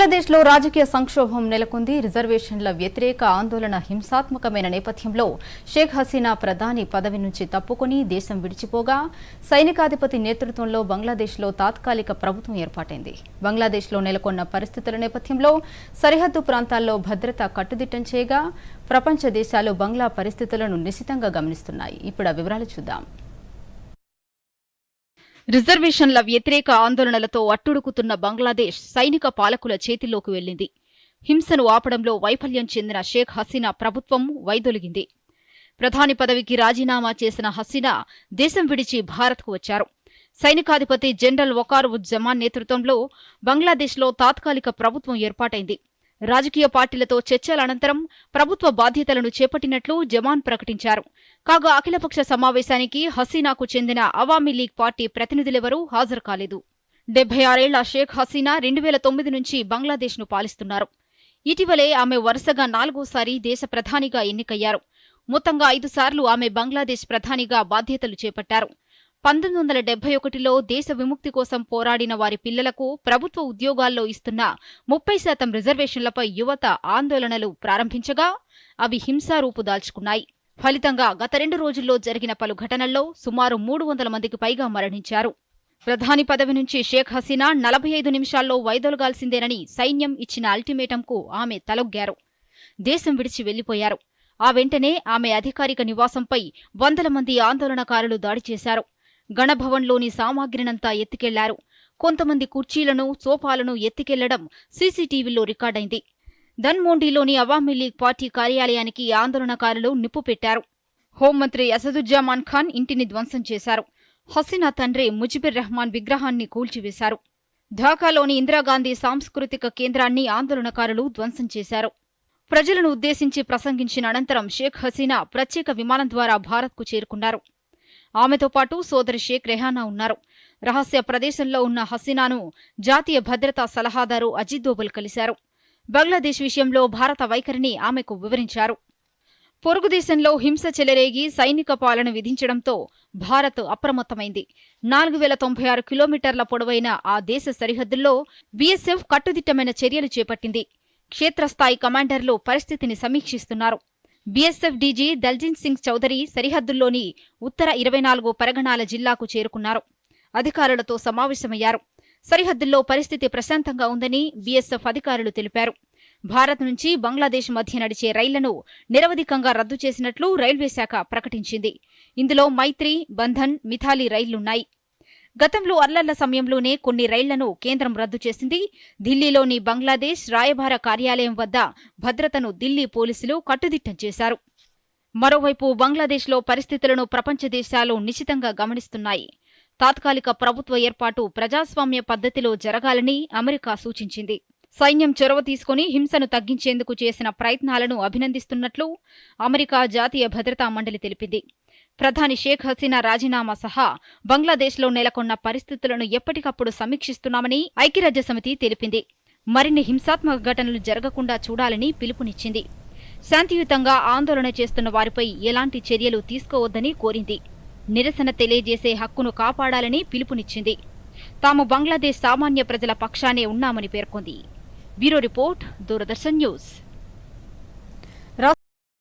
బంగ్లాదేశ్లో రాజకీయ సంక్షోభం నెలకొంది. రిజర్వేషన్ల వ్యతిరేక ఆందోళన హింసాత్మకమైన నేపథ్యంలో షేక్ హసీనా ప్రధాని పదవి నుంచి తప్పుకొని దేశం విడిచిపోగా సైనికాధిపతి నేతృత్వంలో బంగ్లాదేశ్లో తాత్కాలిక ప్రభుత్వం ఏర్పాటైంది. బంగ్లాదేశ్లో నెలకొన్న పరిస్థితుల నేపథ్యంలో సరిహద్దు ప్రాంతాల్లో భద్రత కట్టుదిట్టం చేయగా ప్రపంచ దేశాలు బంగ్లా పరిస్థితులను నిశితంగా గమనిస్తున్నాయి. ఇప్పుడు ఆ వివరాలు చూద్దాం. రిజర్వేషన్ల వ్యతిరేక ఆందోళనలతో అట్టుడుకుతున్న బంగ్లాదేశ్ సైనిక పాలకుల చేతిలోకి వెళ్ళింది హింసను ఆపడంలో వైఫల్యం చెందిన షేక్ హసీనా ప్రభుత్వం వైదొలిగింది. ప్రధాని పదవికి రాజీనామా చేసిన హసీనా దేశం విడిచి భారత్కు వచ్చారు. సైనికాధిపతి జనరల్ వకార్ ఉజ్జమాన్ నేతృత్వంలో బంగ్లాదేశ్లో తాత్కాలిక ప్రభుత్వం ఏర్పాటైంది. రాజకీయ పార్టీలతో చర్చల అనంతరం ప్రభుత్వ బాధ్యతలను చేపట్టినట్లు జమాన్ ప్రకటించారు. కాగా అఖిలపక్ష సమావేశానికి హసీనాకు చెందిన అవామీ లీగ్ పార్టీ ప్రతినిధులెవరూ హాజరు కాలేదు. డెబ్బై ఆరేళ్ళ షేక్ హసీనా రెండు వేల తొమ్మిది నుంచి బంగ్లాదేశ్ను పాలిస్తున్నారు. ఇటీవలే ఆమె వరుసగా నాలుగోసారి దేశ ప్రధానిగా ఎన్నికయ్యారు. మొత్తంగా ఐదుసార్లు ఆమె బంగ్లాదేశ్ ప్రధానిగా బాధ్యతలు చేపట్టారు. పంతొమ్మిది వందల డెబ్బై ఒకటిలో దేశ విముక్తి కోసం పోరాడిన వారి పిల్లలకు ప్రభుత్వ ఉద్యోగాల్లో ఇస్తున్న ముప్పై శాతం రిజర్వేషన్లపై యువత ఆందోళనలు ప్రారంభించగా అవి హింసారూపు దాల్చుకున్నాయి. ఫలితంగా గత రెండు రోజుల్లో జరిగిన పలు ఘటనల్లో సుమారు మూడు వందల మందికి పైగా మరణించారు. ప్రధాని పదవి నుంచి షేక్ హసీనా నలభై ఐదు నిమిషాల్లో వైదొలగాల్సిందేనని సైన్యం ఇచ్చిన అల్టిమేటంకు ఆమె తలొగ్గారు. దేశం విడిచి వెళ్ళిపోయారు ఆ వెంటనే ఆమె అధికారిక నివాసంపై వందల మంది ఆందోళనకారులు దాడి చేశారు. గణభవన్లోని సామాగ్రినంతా ఎత్తికెళ్ళారు. కొంతమంది కుర్చీలను సోఫాలను ఎత్తికెళ్ళడం సీసీటీవీలో రికార్డైంది. ధన్మోండిలోని అవామీ లీగ్ పార్టీ కార్యాలయానికి ఆందోళనకారులు నిప్పు పెట్టారు. హోంమంత్రి అసదుజ్జామాన్ ఖాన్ ఇంటిని ధ్వంసం చేశారు. హసీనా తండ్రి ముజిబుర్ రెహమాన్ విగ్రహాన్ని కూల్చివేశారు. ఢాకాలోని ఇందిరాగాంధీ సాంస్కృతిక కేంద్రాన్ని ఆందోళనకారులు ధ్వంసం చేశారు. ప్రజలను ఉద్దేశించి ప్రసంగించిన అనంతరం షేక్ హసీనా ప్రత్యేక విమానం ద్వారా భారత్కు చేరుకున్నారు. ఆమెతో పాటు సోదరి షేక్ రెహానా ఉన్నారు. రహస్య ప్రదేశంలో ఉన్న హసీనాను జాతీయ భద్రతా సలహాదారు అజిత్ దోబల్ కలిశారు. బంగ్లాదేశ్ విషయంలో భారత వైఖరిని ఆమెకు వివరించారు. పొరుగు దేశంలో హింస చెలరేగి సైనిక పాలన విధించడంతో భారత్ అప్రమత్తమైంది. నాలుగు వేల తొంభై ఆరు కిలోమీటర్ల పొడవైన ఆ దేశ సరిహద్దుల్లో బీఎస్ఎఫ్ కట్టుదిట్టమైన చర్యలు చేపట్టింది. క్షేత్రస్థాయి కమాండర్లు పరిస్థితిని సమీక్షిస్తున్నారు. బీఎస్ఎఫ్ డీజీ దల్జీన్ సింగ్ చౌదరి సరిహద్దుల్లోని ఉత్తర ఇరవై నాలుగు పరగణాల జిల్లాకు చేరుకున్నారు. అధికారులతో సమావేశమయ్యారు. సరిహద్దుల్లో పరిస్థితి ప్రశాంతంగా ఉందని బీఎస్ఎఫ్ అధికారులు తెలిపారు. భారత్ నుంచి బంగ్లాదేశ్ మధ్య నడిచే రైళ్ళను నిరవధికంగా రద్దు చేసినట్లు రైల్వే శాఖ ప్రకటించింది. ఇందులో మైత్రి బంధన్ మిథాలి రైళ్ళున్నాయి. గతంలో అల్లర్ల సమయంలోనే కొన్ని రైళ్ళను కేంద్రం రద్దు చేసింది. ఢిల్లీలోని బంగ్లాదేశ్ రాయబార కార్యాలయం వద్ద భద్రతను ఢిల్లీ పోలీసులు కట్టుదిట్టం చేశారు. మరోవైపు బంగ్లాదేశ్లో పరిస్థితులను ప్రపంచ దేశాలు నిశితంగా గమనిస్తున్నాయి. తాత్కాలిక ప్రభుత్వ ఏర్పాటు ప్రజాస్వామ్య పద్ధతిలో జరగాలని అమెరికా సూచించింది. సైన్యం చొరవ తీసుకుని హింసను తగ్గించేందుకు చేసిన ప్రయత్నాలను అభినందిస్తున్నట్లు అమెరికా జాతీయ భద్రతా మండలి తెలిపింది. ప్రధాని షేక్ హసీనా రాజీనామా సహా బంగ్లాదేశ్లో నెలకొన్న పరిస్థితులను ఎప్పటికప్పుడు సమీక్షిస్తున్నామని ఐక్యరాజ్య సమితి తెలిపింది. మరిన్ని హింసాత్మక ఘటనలు జరగకుండా చూడాలని పిలుపునిచ్చింది. శాంతియుతంగా ఆందోళన చేస్తున్న వారిపై ఎలాంటి చర్యలు తీసుకోవద్దని కోరింది. నిరసన తెలియజేసే హక్కును కాపాడాలని పిలుపునిచ్చింది. తాము బంగ్లాదేశ్ సామాన్య ప్రజల పక్షానే ఉన్నామని పేర్కొంది. Bureau report Doordarshan news.